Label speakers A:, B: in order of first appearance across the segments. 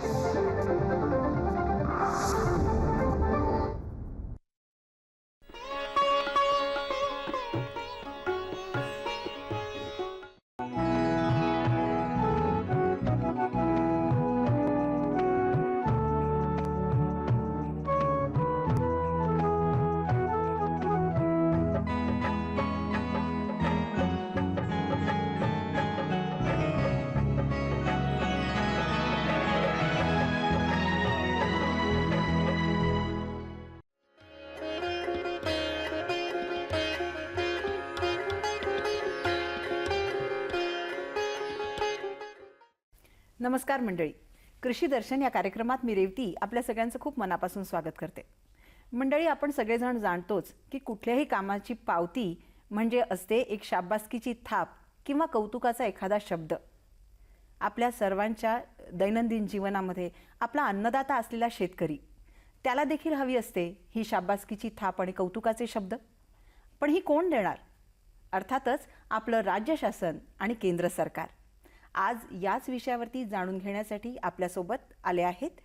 A: フフフフ。नमस्कार मंडळी. कृषी दर्शन या कार्यक्रमात मी रेवती आपल्या सगळ्यांचं खूप मनापासून स्वागत करते. मंडळी आपण सगळेजण जाणतोच की कुठल्याही कामाची पावती म्हणजे असते एक शाबासकीची थाप किंवा कौतुकाचा एखादा शब्द. आपल्या सर्वांच्या दैनंदिन जीवनामध्ये आपला अन्नदाता असलेला शेतकरी त्याला देखील हवी असते ही शाबासकीची थाप आणि कौतुकाचे शब्द. पण ही कोण देणार? अर्थातच आपलं राज्य शासन आणि केंद्र सरकार. आज याच विषयावरती जाणून घेण्यासाठी आपल्यासोबत आले आहेत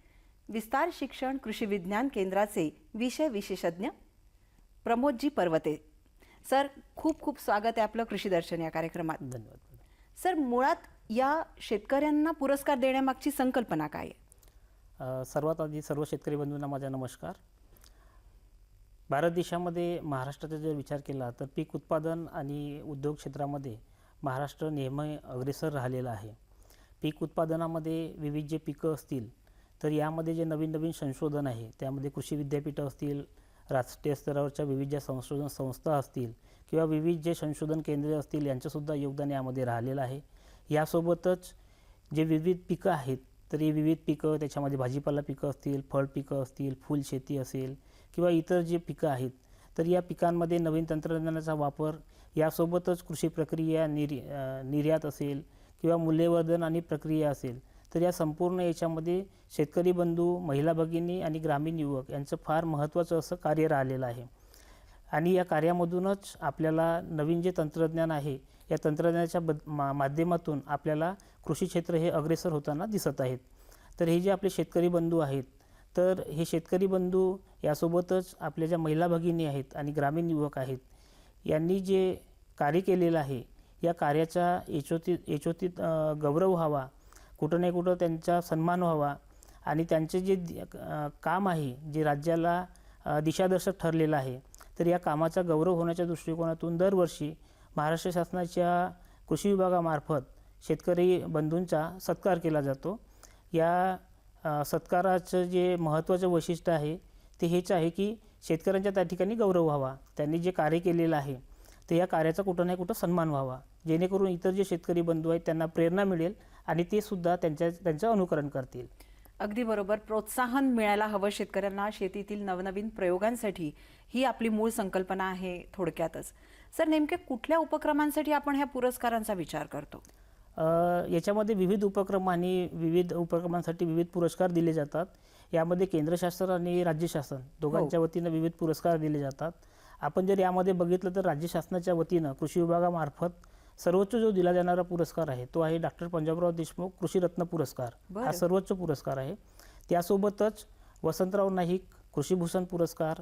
A: विस्तार शिक्षण कृषी विज्ञान केंद्राचे विषय विशेषज्ञ प्रमोदजी पर्वते. सर खूप खूप स्वागत आहे आपलं कृषी दर्शन या कार्यक्रमात.
B: धन्यवाद.
A: सर मुळात या शेतकऱ्यांना पुरस्कार देण्यामागची संकल्पना काय आहे?
B: सर्वात आधी सर्व शेतकरी बंधूंना माझा नमस्कार. भारत देशामध्ये महाराष्ट्राचा जर विचार केला तर पीक उत्पादन आणि उद्योग क्षेत्रामध्ये महाराष्ट्र नेहमी अग्रेसर राहिलेला आहे. पीक उत्पादनामध्ये विविध जे पिकं असतील तर यामध्ये जे नवीन नवीन संशोधन आहे त्यामध्ये कृषी विद्यापीठं असतील राष्ट्रीय स्तरावरच्या विविध ज्या संशोधन संस्था असतील किंवा विविध जे संशोधन केंद्रे असतील यांचंसुद्धा योगदान यामध्ये राहिलेलं आहे. यासोबतच जे विविध पिकं आहेत तर ही विविध पिकं त्याच्यामध्ये भाजीपाला पिकं असतील फळ पिकं असतील फुलशेती असेल किंवा इतर जे पिकं आहेत तर या पिकांमध्ये नवीन तंत्रज्ञानाचा वापर यासोबतच कृषी प्रक्रिया निर् निर्यात असेल किंवा मूल्यवर्धन आणि प्रक्रिया असेल तर या संपूर्ण याच्यामध्ये शेतकरी बंधू महिला भगिनी आणि ग्रामीण युवक यांचं फार महत्त्वाचं असं कार्य राहिलेलं आहे. आणि या कार्यामधूनच आपल्याला नवीन जे तंत्रज्ञान आहे या तंत्रज्ञानाच्या बद मा माध्यमातून आपल्याला कृषी क्षेत्र हे अग्रेसर होताना दिसत आहेत. तर हे जे आपले शेतकरी बंधू आहेत तर हे शेतकरी बंधू यासोबतच आपल्या ज्या महिला भगिनी आहेत आणि ग्रामीण युवक आहेत यांनी जे कार्य केलेलं आहे. या कार्याचा एचोतीत यशोचित गौरव व्हावा. कुठं नाही कुठं त्यांचा सन्मान व्हावा. आणि त्यांचे जे काम आहे जे राज्याला दिशादर्शक ठरलेलं आहे तर या कामाचा गौरव होण्याच्या दृष्टिकोनातून दरवर्षी महाराष्ट्र शासनाच्या कृषी विभागामार्फत शेतकरी बंधूंचा सत्कार केला जातो. या सत्काराचं जे महत्त्वाचं वैशिष्ट्य आहे ते हेच आहे की शेतकऱ्यांच्या त्या ठिकाणी गौरव व्हावा. त्यांनी जे कार्य केलेलं आहे तर या कार्याचा कुठं नाही कुठं सन्मान व्हावा. जेणेकरून इतर जे शेतकरी बंधू आहेत त्यांना प्रेरणा मिळेल आणि ते सुद्धा त्यांच्या त्यांचं अनुकरण करतील.
A: अगदी बरोबर. प्रोत्साहन मिळायला हवं शेतकऱ्यांना. शेतीतील नवनवीन प्रयोगांसाठी ही आपली मूळ संकल्पना आहे थोडक्यातच. सर नेमके कुठल्या उपक्रमांसाठी आपण ह्या पुरस्कारांचा विचार करतो?
B: अ, याच्यामध्ये विविध उपक्रम आणि विविध उपक्रमांसाठी विविध पुरस्कार दिले जातात. यामध्ये केंद्र शासन आणि राज्य शासन दोघांच्या वतीनं विविध पुरस्कार दिले जातात. आपण जर यामध्ये बघितलं तर राज्य शासनाच्या वतीनं कृषी विभागामार्फत सर्वोच्च जो दिला जाणारा पुरस्कार आहे तो आहे डॉक्टर पंजाबराव देशमुख कृषी रत्न पुरस्कार. हा सर्वोच्च पुरस्कार आहे त्यासोबतच वसंतराव नाईक कृषीभूषण पुरस्कार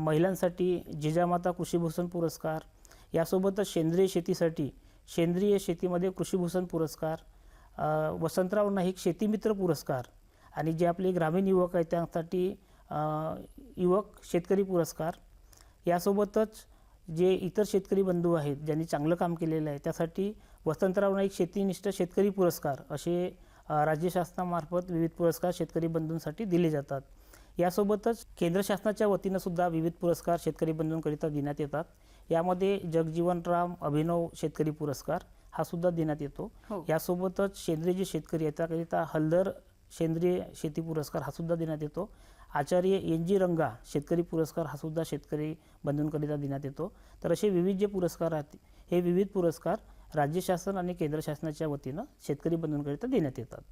B: महिलांसाठी जिजामाता कृषीभूषण पुरस्कार यासोबतच सेंद्रिय शेतीसाठी सेंद्रिय शेतीमध्ये कृषीभूषण पुरस्कार वसंतराव नाईक शेतीमित्र पुरस्कार आणि जे आपले ग्रामीण युवक आहेत त्यासाठी युवक शेतकरी पुरस्कार यासोबतच जे इतर शेतकरी बंधू आहेत ज्यांनी चांगलं काम केलेलं आहे त्यासाठी वसंतराव नाईक शेतीनिष्ठ शेतकरी पुरस्कार असे राज्य शासनामार्फत विविध पुरस्कार शेतकरी बंधूंसाठी दिले जातात. यासोबतच केंद्र शासनाच्या वतीनं सुद्धा विविध पुरस्कार शेतकरी बंधूंकरिता देण्यात येतात. यामध्ये जगजीवनराम अभिनव शेतकरी पुरस्कार हा सुद्धा देण्यात येतो.
A: हो.
B: यासोबतच सेंद्रिय जे शेतकरी आहेत त्याकरिता हलदर सेंद्रिय शेती पुरस्कार हा सुद्धा देण्यात येतो. आचार्य एन जी रंगा शेतकरी पुरस्कार हा सुद्धा शेतकरी बंधूंकरिता देण्यात येतो. तर असे विविध जे पुरस्कार आहेत हे विविध पुरस्कार राज्य शासन आणि केंद्र शासनाच्या वतीनं शेतकरी बंधूंकरिता देण्यात येतात.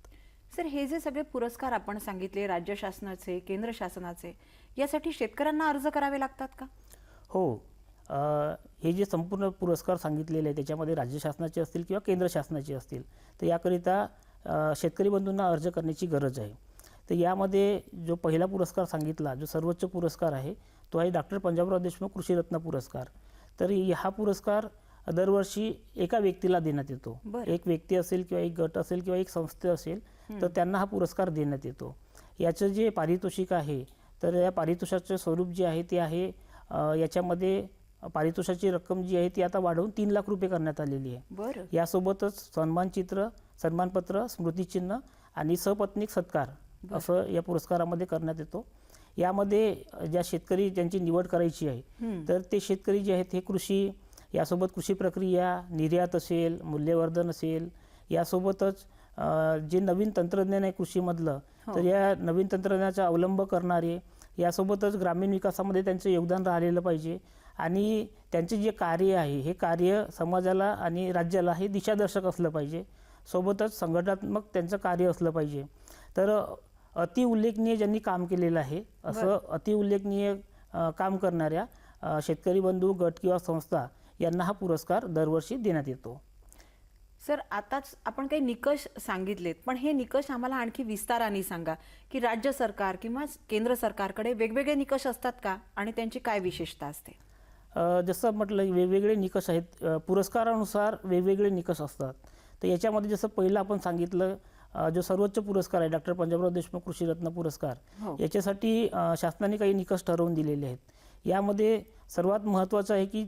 A: सर हे जे सगळे पुरस्कार आपण सांगितले राज्य शासनाचे केंद्र शासनाचे यासाठी शेतकऱ्यांना अर्ज करावे लागतात का?
B: हो. अ, हे जे संपूर्ण पुरस्कार सांगितलेले आहेत त्याच्यामध्ये राज्य शासनाचे असतील किंवा केंद्र शासनाचे असतील तर याकरिता शेतकरी बंधूंना अर्ज करण्याची गरज आहे. तर यामध्ये जो पहिला पुरस्कार सांगितला जो सर्वोच्च पुरस्कार आहे तो आहे डॉक्टर पंजाबराव देशमुख कृषीरत्न पुरस्कार. तर हा पुरस्कार दरवर्षी एका व्यक्तीला देण्यात येतो. एक व्यक्ती असेल किंवा एक गट असेल किंवा एक संस्था असेल तर त्यांना हा पुरस्कार देण्यात येतो. याचं जे पारितोषिक आहे तर या पारितोषाचं स्वरूप जे आहे ते आहे याच्यामध्ये पारितोषाची रक्कम जी आहे ती आता वाढवून तीन लाख रुपये करण्यात आलेली आहे.
A: बरं.
B: यासोबतच सन्मानचित्र सन्मानपत्र स्मृतिचिन्ह आणि सपत्नीक सत्कार असं या पुरस्कारामध्ये करण्यात येतो. यामध्ये ज्या शेतकरी ज्यांची निवड करायची आहे. तर ते शेतकरी जे आहेत हे कृषी यासोबत कृषी प्रक्रिया निर्यात असेल मूल्यवर्धन असेल यासोबतच जे नवीन तंत्रज्ञान आहे कृषीमधलं तर या नवीन तंत्रज्ञानाचा अवलंब करणारे यासोबतच ग्रामीण विकासामध्ये त्यांचं योगदान राहिलेलं पाहिजे आणि त्यांचे जे कार्य आहे हे कार्य समाजाला आणि राज्याला हे दिशादर्शक असलं पाहिजे. सोबतच संघटनात्मक त्यांचं कार्य असलं पाहिजे. तर अति उल्लेखनीय ज्यांनी काम केलेलं आहे असं अति उल्लेखनीय अ, काम करणाऱ्या शेतकरी बंधू गट किंवा संस्था यांना हा पुरस्कार दरवर्षी देण्यात येतो.
A: सर आताच आपण काही निकष सांगितलेत पण हे निकष आम्हाला आणखी विस्ताराने सांगा की राज्य सरकार किंवा केंद्र सरकारकडे वेगवेगळे निकष असतात का आणि त्यांची काय विशेषता असते?
B: जसं म्हटलं वेगवेगळे निकष आहेत. पुरस्कारानुसार वेगवेगळे निकष असतात. तर याच्यामध्ये जसं पहिलं आपण सांगितलं जो सर्वोच्च पुरस्कार आहे डॉक्टर पंजाबराव देशमुख कृषीरत्न पुरस्कार
A: हो.
B: याच्यासाठी शासनाने काही निकष ठरवून दिलेले आहेत. यामध्ये सर्वात महत्त्वाचं आहे की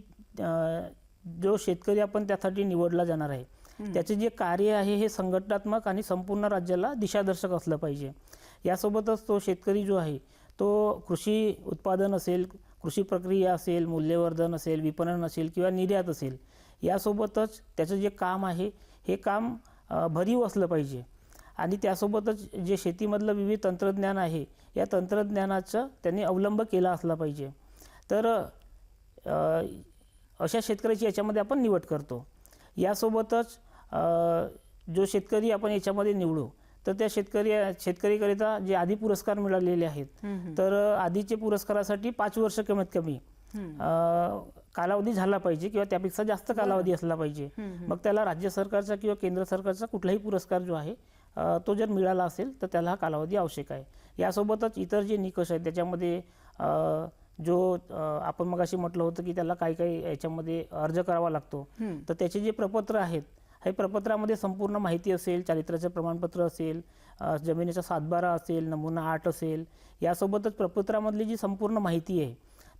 B: जो शेतकरी आपण त्यासाठी निवडला जाणार आहे त्याचे जे कार्य आहे हे संघटनात्मक आणि संपूर्ण राज्याला दिशादर्शक असलं पाहिजे. यासोबतच तो शेतकरी जो आहे तो कृषी उत्पादन असेल कृषी प्रक्रिया असेल मूल्यवर्धन असेल विपणन असेल किंवा निर्यात असेल यासोबतच त्याचं जे काम आहे हे काम भरीव असलं पाहिजे. आणि त्यासोबतच जे शेतीमधलं विविध तंत्रज्ञान आहे या तंत्रज्ञानाचा त्यांनी अवलंब केला असला पाहिजे. तर अ, अशा शेतकऱ्याची याच्यामध्ये आपण निवड करतो. यासोबतच अ, जो शेतकरी आपण याच्यामध्ये निवडू तर त्या शेतकरी शेतकरीकरिता जे आधी पुरस्कार मिळालेले आहेत तर आधीचे पुरस्कारासाठी पाच वर्ष कमीत कमी कालावधी झाला पाहिजे किंवा त्यापेक्षा जास्त कालावधी असला पाहिजे. मग त्याला राज्य सरकारचा किंवा केंद्र सरकारचा कुठलाही पुरस्कार जो आहे तो जर मिळाला असेल तर त्याला हा कालावधी आवश्यक आहे. यासोबतच इतर जे निकष आहेत त्याच्यामध्ये जो आपण मग अशी म्हटलं होतं की त्याला काही काही याच्यामध्ये अर्ज करावा लागतो. तर त्याचे जे प्रपत्र आहेत हे प्रपत्रामध्ये संपूर्ण माहिती असेल चारित्र्याचं प्रमाणपत्र असेल जमिनीचा सातबारा असेल नमुना आठ असेल यासोबतच प्रपत्रामधली जी संपूर्ण माहिती आहे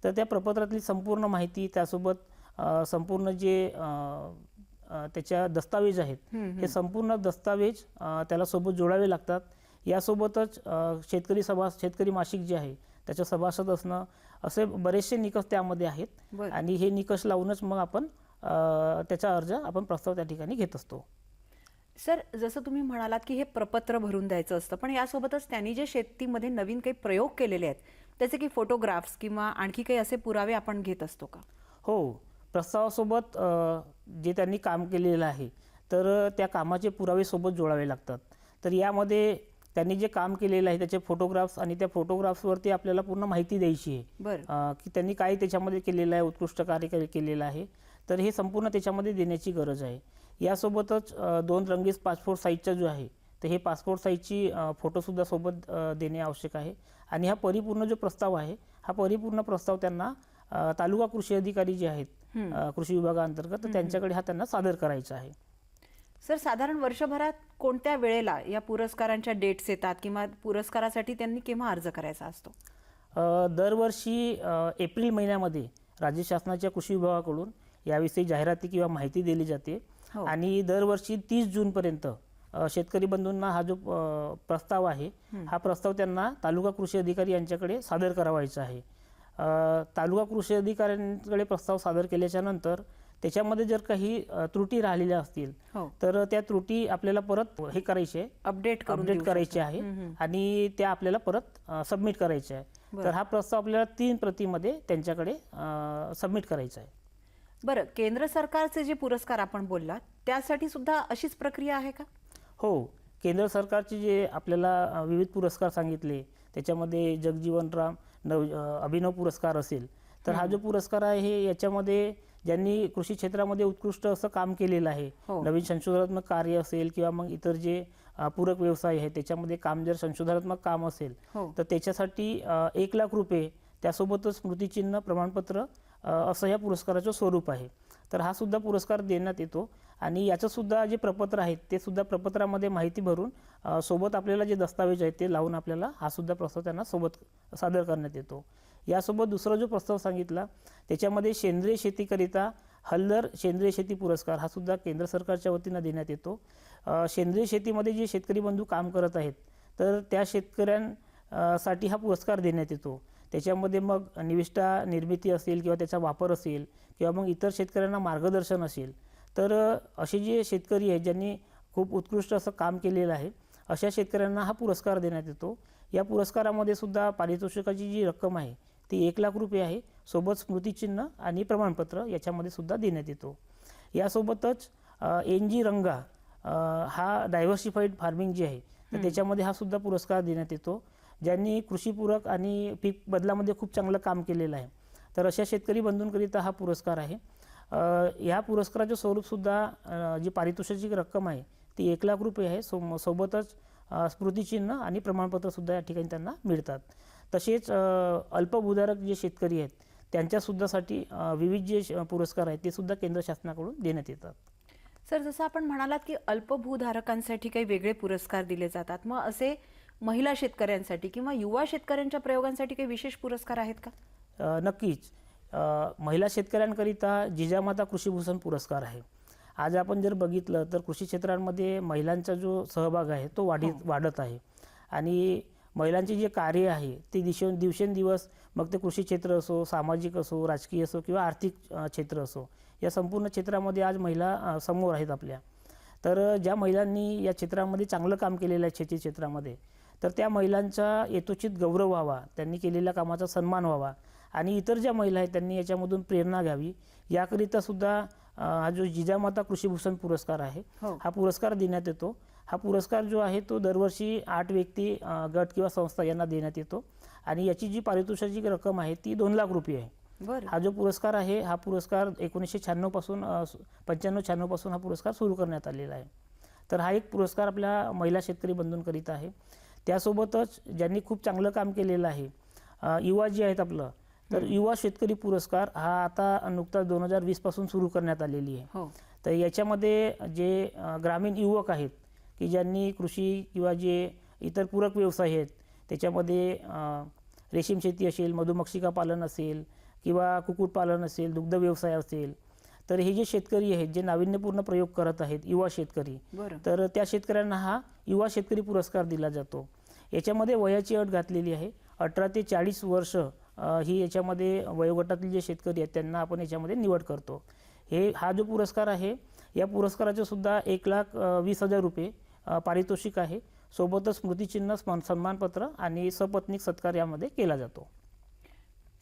B: तर त्या प्रपत्रातली संपूर्ण माहिती त्यासोबत संपूर्ण जे त्याच्या दस्तावेज आहेत. हे संपूर्ण दस्तावेज त्याला सोबत जोडावे लागतात. यासोबतच शेतकरी सभा शेतकरी मासिक जे आहे त्याच्या सभासद असणं असे बरेचसे निकष त्यामध्ये आहेत. आणि हे निकष लावूनच मग आपण त्याचा अर्ज आपण प्रस्ताव त्या ठिकाणी घेत असतो.
A: सर जसं तुम्ही म्हणालात की हे प्रपत्र भरून द्यायचं असतं पण यासोबतच त्यांनी जे शेतीमध्ये नवीन काही प्रयोग केलेले आहेत त्याचे की फोटोग्राफ्स किंवा आणखी काही असे पुरावे आपण घेत असतो का?
B: हो. प्रस्तावासोबत जे त्यांनी काम केलेलं आहे तर त्या कामाचे पुरावे सोबत जोडावे लागतात. तर यामध्ये त्यांनी जे काम केलेलं आहे त्याचे फोटोग्राफ्स आणि त्या फोटोग्राफ्सवरती आपल्याला पूर्ण माहिती द्यायची आहे. की त्यांनी काय त्याच्यामध्ये केलेलं आहे उत्कृष्ट कार्य केलेलं आहे. तर हे संपूर्ण त्याच्यामध्ये देण्याची गरज आहे. यासोबतच दोन रंगीत पासपोर्ट साईजचा जो आहे तर हे पासपोर्ट साईजची फोटोसुद्धा सोबत देणे आवश्यक आहे. आणि हा परिपूर्ण जो प्रस्ताव आहे हा परिपूर्ण प्रस्ताव त्यांना तालुका कृषी अधिकारी जे आहेत कृषी विभागाअंतर्गत तर त्यांच्याकडे हा त्यांना सादर करायचा आहे.
A: सर साधारण वर्षभरात कोणत्या वेळेला या पुरस्कारांच्या डेट्स येतात किंवा पुरस्कारासाठी त्यांनी केव्हा अर्ज करायचा असतो?
B: दरवर्षी एप्रिल महिन्यामध्ये राज्य शासनाच्या कृषी विभागाकडून याविषयी जाहिराती किंवा माहिती दिली जाते
A: हो.
B: आणि दरवर्षी तीस जूनपर्यंत शेतकरी बंधूंना हा जो प्रस्ताव आहे हा प्रस्ताव त्यांना तालुका कृषी अधिकारी यांच्याकडे सादर करावायचा आहे. तालुका कृषी अधिकाऱ्यांकडे प्रस्ताव सादर केल्याच्यानंतर त्याच्यामध्ये जर काही त्रुटी राहिलेल्या असतील
A: हो.
B: तर त्या त्रुटी आपल्याला परत हे करायचे आहे.
A: अपडेट
B: अपडेट करायचे आहे आणि त्या आपल्याला परत सबमिट करायच्या आहे. तर हा प्रस्ताव आपल्याला तीन प्रतीमध्ये त्यांच्याकडे सबमिट करायचा आहे.
A: बरं केंद्र सरकारचे जे पुरस्कार आपण बोललात त्यासाठी सुद्धा अशीच प्रक्रिया आहे का?
B: हो. केंद्र सरकारचे जे आपल्याला विविध पुरस्कार सांगितले त्याच्यामध्ये जगजीवनराम नव अभिनव पुरस्कार असेल तर हा जो पुरस्कार आहे हे याच्यामध्ये ज्यांनी कृषी क्षेत्रामध्ये उत्कृष्ट असं काम केलेलं आहे
A: हो.
B: नवीन संशोधनात्मक कार्य असेल किंवा मग इतर जे पूरक व्यवसाय आहे त्याच्यामध्ये काम जर संशोधनात्मक काम असेल
A: हो.
B: तर त्याच्यासाठी एक लाख रुपये त्यासोबतच स्मृतिचिन्ह प्रमाणपत्र असं या पुरस्काराचं स्वरूप आहे. तर हा सुद्धा पुरस्कार देण्यात येतो आणि याचं सुद्धा जे प्रपत्र आहेत ते सुद्धा प्रपत्रामध्ये माहिती भरून सोबत आपल्याला जे दस्तावेज आहेत ते लावून आपल्याला हा सुद्धा प्रस्ताव त्यांना सोबत सादर करण्यात येतो. यासोबत दुसरा जो प्रस्ताव सांगितला त्याच्यामध्ये सेंद्रिय शेतीकरिता हल्लर सेंद्रिय शेती पुरस्कार हा सुद्धा केंद्र सरकारच्या वतीनं देण्यात येतो. सेंद्रिय शेतीमध्ये जे शेतकरी बंधू काम करत आहेत तर त्या शेतकऱ्यांसाठी हा पुरस्कार देण्यात येतो. त्याच्यामध्ये मग निविष्ठा निर्मिती असेल किंवा त्याचा वापर असेल किंवा मग इतर शेतकऱ्यांना मार्गदर्शन असेल तर असे जे शेतकरी आहेत ज्यांनी खूप उत्कृष्ट असं काम केलेलं आहे अशा शेतकऱ्यांना हा पुरस्कार देण्यात येतो. या पुरस्कारामध्ये सुद्धा पारितोषिकाची जी रक्कम आहे ती एक लाख रुपये आहे. सोबत स्मृतिचिन्ह आणि प्रमाणपत्र याच्यामध्ये सुद्धा देण्यात येतो. यासोबतच एन जी रंगा हा डायव्हर्सिफाईड फार्मिंग जी आहे तर त्याच्यामध्ये हा सुद्धा पुरस्कार देण्यात येतो. ज्यांनी कृषीपूरक आणि पीक बदलामध्ये खूप चांगलं काम केलेलं आहे तर अशा शेतकरी बंधूंकरिता हा पुरस्कार आहे. ह्या पुरस्काराचं स्वरूपसुद्धा जी पारितोषिकाची रक्कम आहे ती एक लाख रुपये आहे. सो सोबतच स्मृतिचिन्ह आणि प्रमाणपत्रसुद्धा या ठिकाणी त्यांना मिळतात. तसेच अल्पभूधारक जे शेतकरी आहेत त्यांच्यासुद्धासाठी विविध जे पुरस्कार आहेत ते सुद्धा केंद्र शासनाकडून देण्यात येतात.
A: सर जसं आपण म्हणालात की अल्पभूधारकांसाठी काही वेगळे पुरस्कार दिले जातात मग असे महिला शेतकऱ्यांसाठी किंवा युवा शेतकऱ्यांच्या प्रयोगांसाठी काही विशेष पुरस्कार आहेत का?
B: नक्कीच. महिला शेतकऱ्यांकरिता जिजामाता कृषीभूषण पुरस्कार आहे. आज आपण जर बघितलं तर कृषी क्षेत्रांमध्ये महिलांचा जो सहभाग आहे तो वाढीत वाढत आहे. आणि महिलांचे जे कार्य आहे ते दिवसे दिवसेंदिवस मग ते कृषी क्षेत्र असो सामाजिक असो राजकीय असो किंवा आर्थिक क्षेत्र असो या संपूर्ण क्षेत्रामध्ये आज महिला समोर आहेत आपल्या. तर ज्या महिलांनी या क्षेत्रामध्ये चांगलं काम केलेलं आहे शेती क्षेत्रामध्ये तर त्या महिलांचा यथोचित गौरव व्हावा त्यांनी केलेल्या कामाचा सन्मान व्हावा आणि इतर ज्या महिला आहेत त्यांनी याच्यामधून प्रेरणा घ्यावी याकरिता सुद्धा अ, हा जो जिजामाता कृषीभूषण पुरस्कार आहे
A: हो.
B: हा पुरस्कार देण्यात येतो. हा पुरस्कार जो आहे तो दरवर्षी आठ व्यक्ती गट किंवा संस्था यांना देण्यात येतो आणि याची जी पारितोषिकाची रक्कम आहे ती दोन लाख रुपये आहे. हा जो पुरस्कार आहे हा पुरस्कार एकोणीसशे शहाण्णवपासून पंच्याण्णव शहाण्णवपासून हा पुरस्कार सुरू करण्यात आलेला आहे. तर हा एक पुरस्कार आपल्या महिला शेतकरी बंधूंकरिता आहे. त्यासोबतच ज्यांनी खूप चांगलं काम केलेलं आहे युवा जे आहेत आपलं तर युवा शेतकरी पुरस्कार हा आता नुकताच दोन हजार वीसपासून सुरू करण्यात आलेली आहे.
A: हो.
B: तर याच्यामध्ये जे ग्रामीण युवक आहेत की ज्यांनी कृषी किंवा जे इतर पूरक व्यवसाय आहेत त्याच्यामध्ये रेशीम शेती असेल मधुमक्षिका पालन असेल किंवा कुक्कुटपालन असेल दुग्ध व्यवसाय असेल तर हे जे शेतकरी आहेत जे नाविन्यपूर्ण प्रयोग करत आहेत युवा शेतकरी तर त्या शेतकऱ्यांना हा युवा शेतकरी पुरस्कार दिला जातो. याच्यामध्ये वयाची अट घातलेली आहे. अठरा ते चाळीस वर्ष ही याच्यामध्ये वयोगटातील जे शेतकरी आहेत त्यांना आपण याच्यामध्ये निवड करतो. हे हा जो पुरस्कार आहे या पुरस्काराचे सुद्धा एक लाख वीस हजार रुपये पारितोषिक आहे. सोबतच स्मृतिचिन्ह स्मन- सन्मानपत्र आणि सपत्निक सत्कार यामध्ये केला जातो.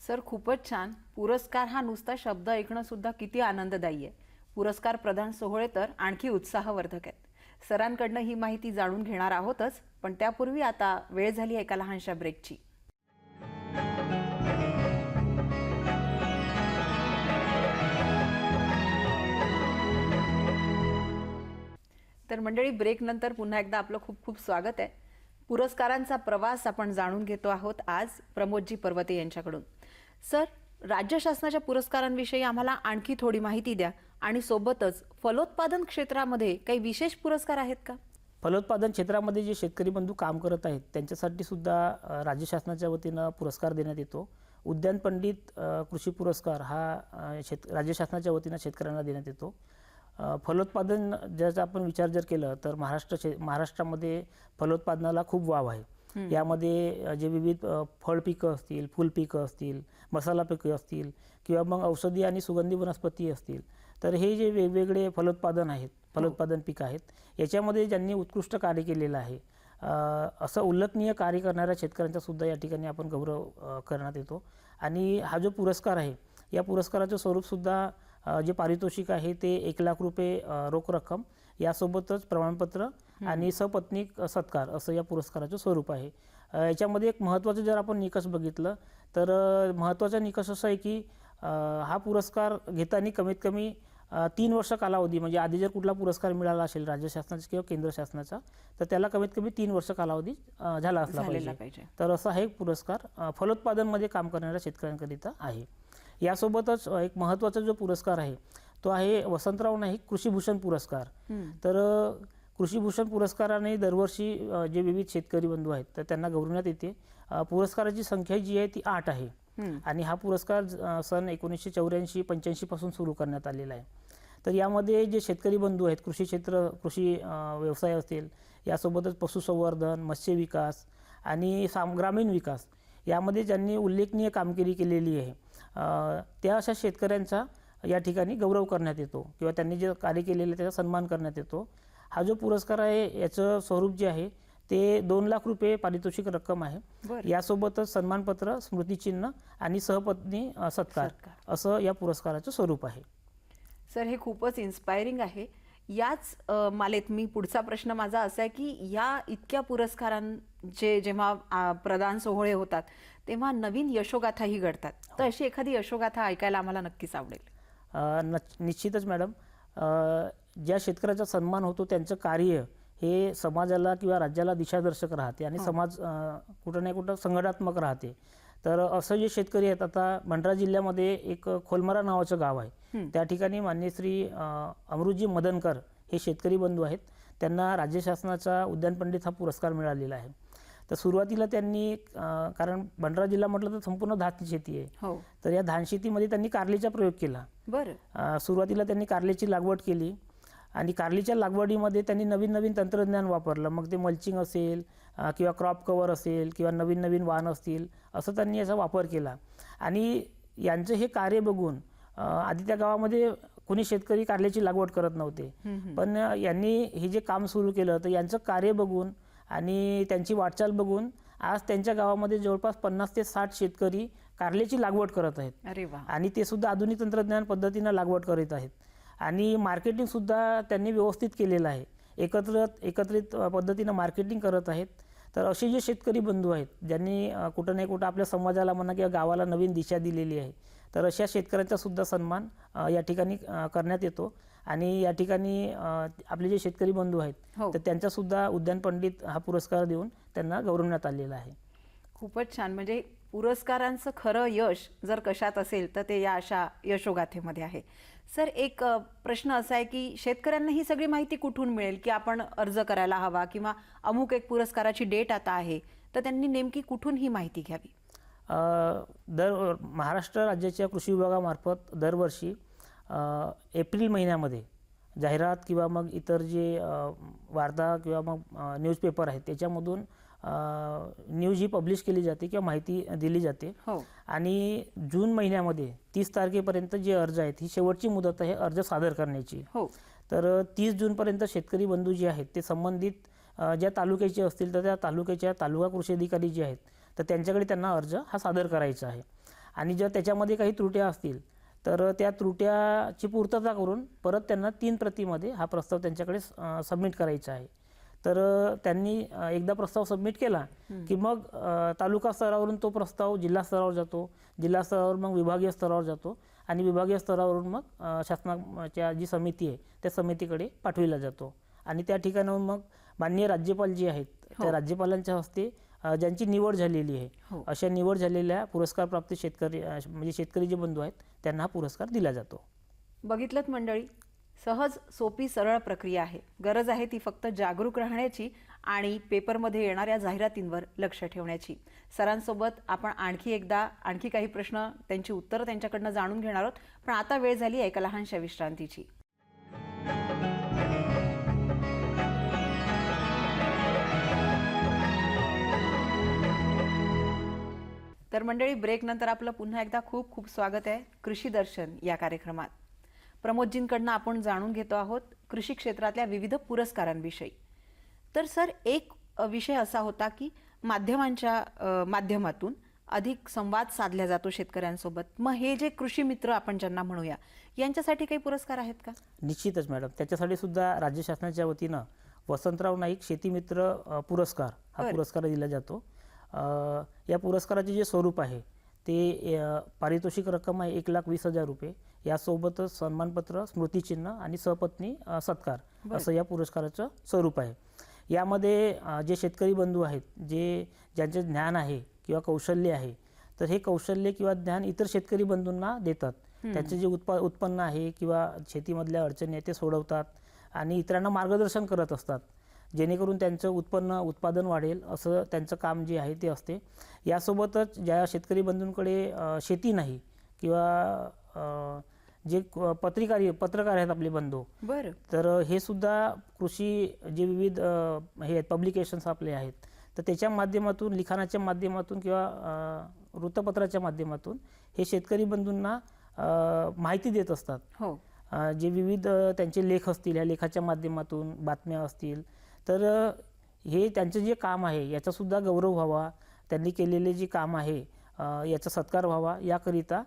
A: सर खूपच छान. पुरस्कार हा नुसता शब्द ऐकणं सुद्धा किती आनंददायी आहे. पुरस्कार प्रदान सोहळे तर आणखी उत्साहवर्धक आहेत. सरांकडनं ही माहिती जाणून घेणार आहोतच पण त्यापूर्वी आता वेळ झाली एका लहानशा ब्रेकची तर मंडळी ब्रेक नंतर पुन्हा एकदा आपलं खूप खूप स्वागत आहे. पुरस्कारांचा प्रवास आपण जाणून घेतो आहोत आज प्रमोदजी पर्वते यांच्याकडून. सर राज्य शासनाच्या पुरस्कारांविषयी आम्हाला आणखी थोडी माहिती द्या आणि सोबतच फलोत्पादन क्षेत्रामध्ये काही विशेष पुरस्कार आहेत का?
B: फलोत्पादन क्षेत्रामध्ये जे शेतकरी बंधू काम करत आहेत त्यांच्यासाठी सुद्धा राज्य शासनाच्या वतीनं पुरस्कार देण्यात येतो. उद्यान पंडित कृषी पुरस्कार हा शेत राज्य शासनाच्या वतीनं शेतकऱ्यांना देण्यात येतो. फलोत्पादन ज्याचा आपण विचार जर केलं तर महाराष्ट्र शे महाराष्ट्रामध्ये फलोत्पादनाला खूप वाव आहे. यामध्ये जे विविध फळ पिकं असतील फुल पिकं असतील मसाला पिकं असतील किंवा मग औषधी आणि सुगंधी वनस्पती असतील तर हे जे वेगवेगळे फलोत्पादन आहेत फलोत्पादन पिकं आहेत याच्यामध्ये ज्यांनी उत्कृष्ट कार्य केलेलं आहे असं उल्लेखनीय कार्य करणाऱ्या शेतकऱ्यांचा सुद्धा या ठिकाणी आपण गौरव करण्यात येतो. आणि हा जो पुरस्कार आहे या पुरस्काराचं स्वरूपसुद्धा जे पारितोषिक आहे ते एक लाख रुपये रोख रक्कम यासोबतच प्रमाणपत्र आणि सपत्नीक सत्कार असं या पुरस्काराचं स्वरूप आहे. याच्यामध्ये एक महत्त्वाचं जर आपण निकष बघितलं तर महत्त्वाचा निकष असा आहे की हा पुरस्कार घेताना कमीत कमी तीन वर्ष कालावधी म्हणजे आधी जर कुठला पुरस्कार मिळाला असेल राज्य शासनाचा किंवा केंद्र शासनाचा तर त्याला कमीत कमी तीन वर्ष कालावधी झाला असला पाहिजे. तर असा हा एक पुरस्कार फलोत्पादनमध्ये काम करणाऱ्या शेतकऱ्यांकरिता आहे. यासोबतच एक महत्त्वाचा जो पुरस्कार आहे तो आहे वसंतराव नाईक कृषीभूषण पुरस्कार. तर कृषीभूषण पुरस्काराने दरवर्षी जे विविध शेतकरी बंधू आहेत तर त्यांना गौरवण्यात येते. पुरस्काराची संख्या जी आहे ती आठ आहे. आणि हा पुरस्कार सन एकोणीसशे चौऱ्याऐंशी पंच्याऐंशी पासून सुरू करण्यात आलेला आहे. तर यामध्ये जे शेतकरी बंधू आहेत कृषी क्षेत्र कृषी व्यवसाय असतील यासोबतच पशुसंवर्धन मत्स्य विकास आणि साम ग्रामीण विकास यामध्ये ज्यांनी उल्लेखनीय कामगिरी केलेली आहे. त्या अशा शेतकऱ्यांचा या ठिकाणी गौरव करण्यात येतो किंवा त्यांनी जे कार्य केलेलं त्याचा सन्मान करण्यात येतो हा जो पुरस्कार आहे याचं स्वरूप जे आहे ते दोन लाख रुपये पारितोषिक रक्कम आहे. यासोबतच सन्मानपत्र स्मृतिचिन्ह आणि सहपत्नी सत्कार. असं या पुरस्काराचं स्वरूप आहे
A: सर हे खूपच इन्स्पायरिंग आहे याच मालेत मी पुढचा प्रश्न माझा असा आहे की या इतक्या पुरस्कारांचे जेव्हा प्रदान सोहळे होतात तेव्हा नवीन यशोगाथाही घडतात. तर अशी एखादी यशोगाथा ऐकायला आम्हाला नक्कीच आवडेल.
B: निश्चितच मॅडम. ज्या शेतकऱ्याचा सन्मान होतो त्यांचं कार्य हे समाजाला किंवा राज्याला दिशादर्शक राहते आणि समाज अ, कुठं नाही कुठं संघटनात्मक राहते. तर असं जे शेतकरी आहेत आता भंडारा जिल्ह्यामध्ये एक खोलमरा नावाचं गाव आहे. त्या ठिकाणी मान्य श्री अमृतजी मदनकर हे शेतकरी बंधू आहेत. त्यांना राज्य शासनाचा उद्यान पंडित हा पुरस्कार मिळालेला आहे. तर सुरुवातीला त्यांनी कारण भंडारा जिल्हा म्हटलं तर संपूर्ण धान शेती आहे.
A: हो.
B: तर या धान शेतीमध्ये त्यांनी कारलीचा प्रयोग केला.
A: बरं.
B: सुरुवातीला त्यांनी कारल्याची लागवड केली आणि कारलीच्या लागवडीमध्ये त्यांनी नवीन नवीन तंत्रज्ञान वापरलं. मग ते मल्चिंग असेल किंवा क्रॉप कवर असेल किंवा नवीन नवीन वाण असतील असं त्यांनी याचा वापर केला. आणि यांचं हे कार्य बघून आधी त्या गावामध्ये कोणी शेतकरी कारल्याची लागवड करत नव्हते. पण यांनी हे जे काम सुरू केलं तर यांचं कार्य बघून आणि त्यांची वाटचाल बघून आज त्यांच्या गावामध्ये जवळपास पन्नास ते साठ शेतकरी कारल्याची लागवड करत आहेत.
A: अरे वा.
B: आणि ते सुद्धा आधुनिक तंत्रज्ञान पद्धतीनं लागवड करीत आहेत. आणि मार्केटिंग सुद्धा त्यांनी व्यवस्थित केलेलं आहे. एकत्र एकत्रित पद्धतीनं मार्केटिंग करत आहेत. तर असे जे शेतकरी बंधू आहेत ज्यांनी कुठं नाही कुठं आपल्या समाजाला म्हणा किंवा गावाला नवीन दिशा दिलेली आहे तर अशा शेतकऱ्यांचा सुद्धा सन्मान या ठिकाणी करण्यात येतो. आणि या ठिकाणी आपले जे शेतकरी बंधू आहेत
A: हो.
B: तर त्यांचा सुद्धा उद्यान पंडित हा पुरस्कार देऊन त्यांना गौरवण्यात आलेला आहे.
A: खूपच छान. म्हणजे पुरस्कारांचं खरं यश जर कशात असेल तर ते या अशा यशोगाथेमध्ये आहे. सर एक अ, प्रश्न असा आहे की शेतकऱ्यांना ही सगळी माहिती कुठून मिळेल? की आपण अर्ज करायला हवा किंवा अमुक एक पुरस्काराची डेट आता आहे तर त्यांनी नेमकी कुठून ही माहिती घ्यावी?
B: अ, दर महाराष्ट्र राज्याच्या कृषी विभागामार्फत दरवर्षी एप्रिल महिन्यामध्ये जाहिरात किंवा मग इतर जे वार्ता किंवा मग न्यूजपेपर आहेत त्याच्यामधून न्यूज ही पब्लिश केली जाते किंवा माहिती दिली जाते.
A: हो.
B: आणि जून महिन्यामध्ये तीस तारखेपर्यंत जे अर्ज आहेत ही शेवटची मुदत आहे अर्ज सादर करण्याची.
A: हो.
B: तर तीस जूनपर्यंत शेतकरी बंधू जे आहेत ते संबंधित ज्या तालुक्याचे असतील तर त्या तालुक्याच्या तालुका कृषी अधिकारी जे आहेत तर त्यांच्याकडे त्यांना अर्ज हा सादर करायचा आहे. आणि जर त्याच्यामध्ये काही त्रुट्या असतील तर त्या त्रुट्याची पूर्तता करून परत त्यांना तीन प्रतीमध्ये हा प्रस्ताव त्यांच्याकडे सबमिट करायचा आहे. तर त्यांनी एकदा प्रस्ताव सबमिट केला की मग तालुका स्तरावरून तो प्रस्ताव जिल्हा स्तरावर जातो. जिल्हा स्तरावर मग विभागीय स्तरावर जातो आणि विभागीय स्तरावरून मग शासनाच्या जी समिती आहे त्या समितीकडे पाठविला जातो. आणि त्या ठिकाणाहून मग माननीय राज्यपाल जे आहेत त्या राज्यपालांच्या हस्ते ज्यांची निवड झालेली आहे
A: हो.
B: अशा निवड झालेल्या पुरस्कार प्राप्त शेतकरी म्हणजे शेतकरी जे बंधू आहेत त्यांना हा पुरस्कार दिला जातो.
A: बघितलं मंडळी सहज सोपी सरळ प्रक्रिया आहे. गरज आहे ती फक्त जागरूक राहण्याची आणि पेपरमध्ये येणाऱ्या जाहिरातींवर लक्ष ठेवण्याची. सरांसोबत आपण आणखी एकदा आणखी काही प्रश्न त्यांची उत्तरं त्यांच्याकडनं जाणून घेणार आहोत पण आता वेळ झाली एका लहानशा विश्रांतीची. तर मंडळी ब्रेक नंतर आपलं पुन्हा एकदा खूप खूप स्वागत आहे कृषी दर्शन या कार्यक्रमात. प्रमोदजींकडनं आपण जाणून घेतो आहोत कृषी क्षेत्रातल्या विविध पुरस्कारांविषयी. तर सर एक विषय असा होता की माध्यमांच्या माध्यमातून अधिक संवाद साधला जातो शेतकऱ्यांसोबत. मग हे जे कृषी मित्र आपण ज्यांना म्हणूया यांच्यासाठी काही पुरस्कार आहेत का?
B: निश्चितच मॅडम. त्याच्यासाठी सुद्धा राज्य शासनाच्या वतीनं वसंतराव नाईक शेतीमित्र पुरस्कार हा. पुरस्कार दिला जातो. या पुरस्काराचे जे स्वरूप आहे ते पारितोषिक रक्कम आहे एक लाख वीस हजार रुपये. यासोबतच सन्मानपत्र स्मृतिचिन्ह आणि सहपत्नी अ, सत्कार असं या पुरस्काराचं स्वरूप आहे. यामध्ये जे शेतकरी बंधू आहेत जे ज्यांचे ज्ञान आहे किंवा कौशल्य आहे तर हे कौशल्य किंवा ज्ञान इतर शेतकरी बंधूंना देतात. त्यांचे जे उत्पा उत्पन्न आहे किंवा शेतीमधल्या अडचणी आहेत ते सोडवतात आणि इतरांना मार्गदर्शन करत असतात. जेणेकरून त्यांचं उत्पन्न उत्पादन वाढेल असं त्यांचं काम जे आहे ते असते. यासोबतच ज्या शेतकरी बंधूंकडे शेती नाही किंवा जे पत्रिकार पत्रकार आहेत आपले बंधू
A: बरं.
B: तर हे सुद्धा कृषी जे विविध हे आहेत पब्लिकेशन्स आपले आहेत तर त्याच्या माध्यमातून लिखाणाच्या माध्यमातून किंवा वृत्तपत्राच्या माध्यमातून हे शेतकरी बंधूंना माहिती देत असतात.
A: हो.
B: जे विविध त्यांचे लेख असतील या लेखाच्या माध्यमातून बातम्या असतील तर हे त्यांचं जे काम आहे याचासुद्धा गौरव व्हावा. त्यांनी केलेले जे काम आहे याचा सत्कार व्हावा. याकरिता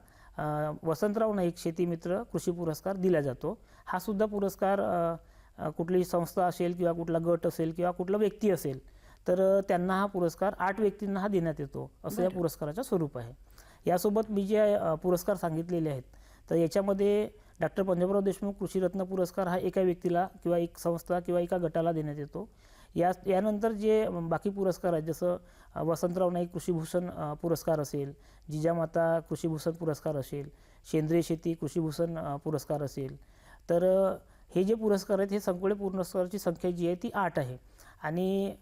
B: वसंतराव नाईक शेतीमित्र कृषी पुरस्कार दिला जातो. हा सुद्धा पुरस्कार कुठली संस्था असेल किंवा कुठला गट असेल किंवा कुठला व्यक्ती असेल तर त्यांना हा पुरस्कार आठ व्यक्तींना हा देण्यात येतो. असं या पुरस्काराचं स्वरूप आहे. यासोबत मी जे पुरस्कार सांगितलेले आहेत तर याच्यामध्ये डॉक्टर पंजाबराव देशमुख कृषीरत्न पुरस्कार हा एका व्यक्तीला किंवा एक संस्था किंवा एका गटाला देण्यात येतो. या यानंतर जे बाकी पुरस्कार आहेत जसं वसंतराव नाईक कृषीभूषण पुरस्कार असेल जिजामाता कृषीभूषण पुरस्कार असेल सेंद्रिय शेती कृषीभूषण पुरस्कार असेल तर हे जे पुरस्कार आहेत हे संकुळे पुरस्काराची संख्या जी आहे ती आठ आहे. आणि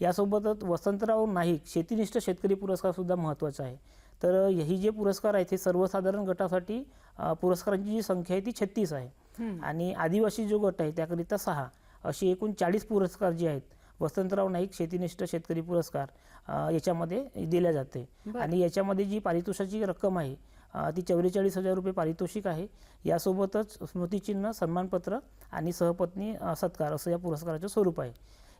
B: यासोबतच वसंतराव नाईक शेतीनिष्ठ शेतकरी पुरस्कारसुद्धा महत्त्वाचा आहे. तर ही जे पुरस्कार आहेत हे सर्वसाधारण गटासाठी पुरस्कारांची जी संख्या आहे ती छत्तीस आहे. आणि आदिवासी जो गट आहे त्याकरिता सहा. अशी एकूण चाळीस पुरस्कार जे आहेत वसंतराव नाईक शेतीनिष्ठ शेतकरी पुरस्कार याच्यामध्ये दिल्या जाते. आणि याच्यामध्ये जी पारितोषाची रक्कम आहे ती चौवेचाळीस हजार रुपये पारितोषिक आहे. यासोबतच स्मृतिचिन्ह सन्मानपत्र आणि सहपत्नी सत्कार असं या पुरस्काराचं स्वरूप आहे.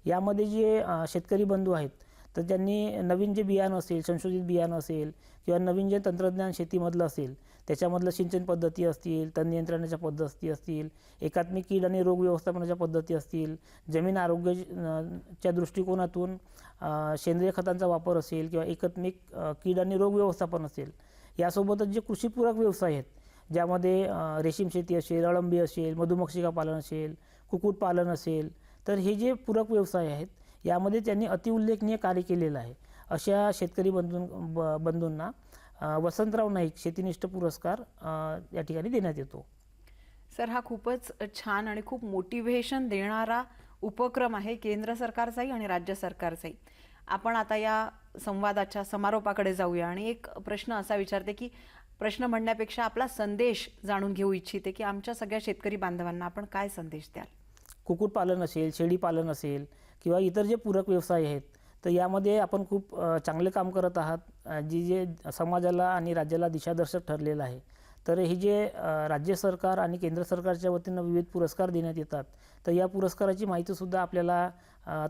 B: यामध्ये जे शेतकरी बंधू आहेत तर ज्यांनी नवीन जे बियाणं असेल संशोधित बियाणं असेल किंवा नवीन जे तंत्रज्ञान शेतीमधलं असेल त्याच्यामधलं सिंचन पद्धती असतील तण नियंत्रणाच्या पद्धती असतील एकात्मिक कीड आणि रोग व्यवस्थापनाच्या पद्धती असतील जमीन आरोग्य च्या दृष्टिकोनातून सेंद्रिय खतांचा वापर असेल किंवा एकात्मिक कीड आणि रोग व्यवस्थापन असेल यासोबतच जे कृषीपूरक व्यवसाय आहेत ज्यामध्ये रेशीम शेती असेल अळंबी असेल मधुमक्षिका पालन असेल कुक्कुटपालन असेल तर हे जे पूरक व्यवसाय आहेत यामध्ये त्यांनी अतिउल्लेखनीय कार्य केलेलं आहे. अशा शेतकरी बंधू ब बंधूंना वसंतराव नाईक शेतीनिष्ठ पुरस्कार या ठिकाणी देण्यात येतो.
A: सर हा खूपच छान आणि खूप मोटिव्हेशन देणारा उपक्रम आहे केंद्र सरकारचाही आणि राज्य सरकारचाही. आपण आता या संवादाच्या समारोपाकडे जाऊया आणि एक प्रश्न असा विचारते की प्रश्न म्हणण्यापेक्षा आपला संदेश जाणून घेऊ इच्छिते की आमच्या सगळ्या शेतकरी बांधवांना आपण काय संदेश द्याल?
B: कुक्कुटपालन असेल शेळीपालन असेल किंवा इतर जे पूरक व्यवसाय आहेत तर यामध्ये आपण खूप चांगले काम करत आहात. जी जे समाजाला आणि राज्याला दिशादर्शक ठरलेलं आहे. तर हे जे राज्य सरकार आणि केंद्र सरकारच्या वतीनं विविध पुरस्कार देण्यात येतात तर या पुरस्काराची माहितीसुद्धा आपल्याला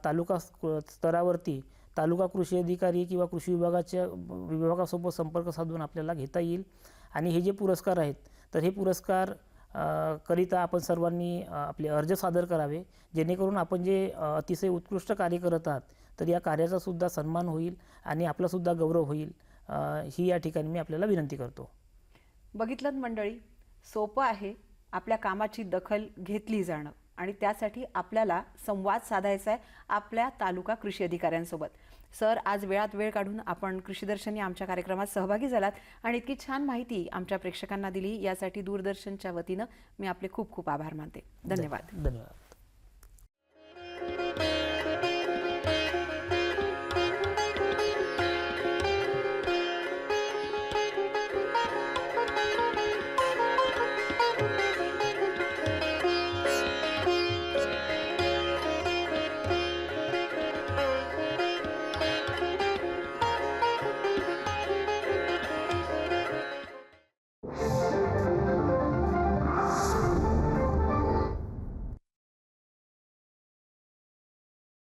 B: तालुका स्तरावरती तालुका कृषी अधिकारी किंवा कृषी विभागाच्या विभागासोबत संपर्क साधून आपल्याला घेता येईल. आणि हे जे पुरस्कार आहेत तर हे पुरस्कार करिता आपण सर्वांनी आपले अर्ज सादर करावे. जेणेकरून आपण जे अतिशय उत्कृष्ट कार्य करत आहात तर या कार्याचा सुद्धा सन्मान होईल आणि आपलासुद्धा गौरव होईल. ही या ठिकाणी मी आपल्याला विनंती करतो.
A: बघितलं मंडळी सोपं आहे आपल्या कामाची दखल घेतली जाणं. आणि त्यासाठी आपल्याला संवाद साधायचा आहे आपल्या तालुका कृषी अधिकाऱ्यांसोबत. सर आज वेळात वेळ काढून आपण कृषीदर्शनी आमच्या कार्यक्रमात सहभागी झालात आणि इतकी छान माहिती आमच्या प्रेक्षकांना दिली यासाठी दूरदर्शनच्या वतीनं मी आपले खूप खूप आभार मानते. धन्यवाद.
B: धन्यवाद.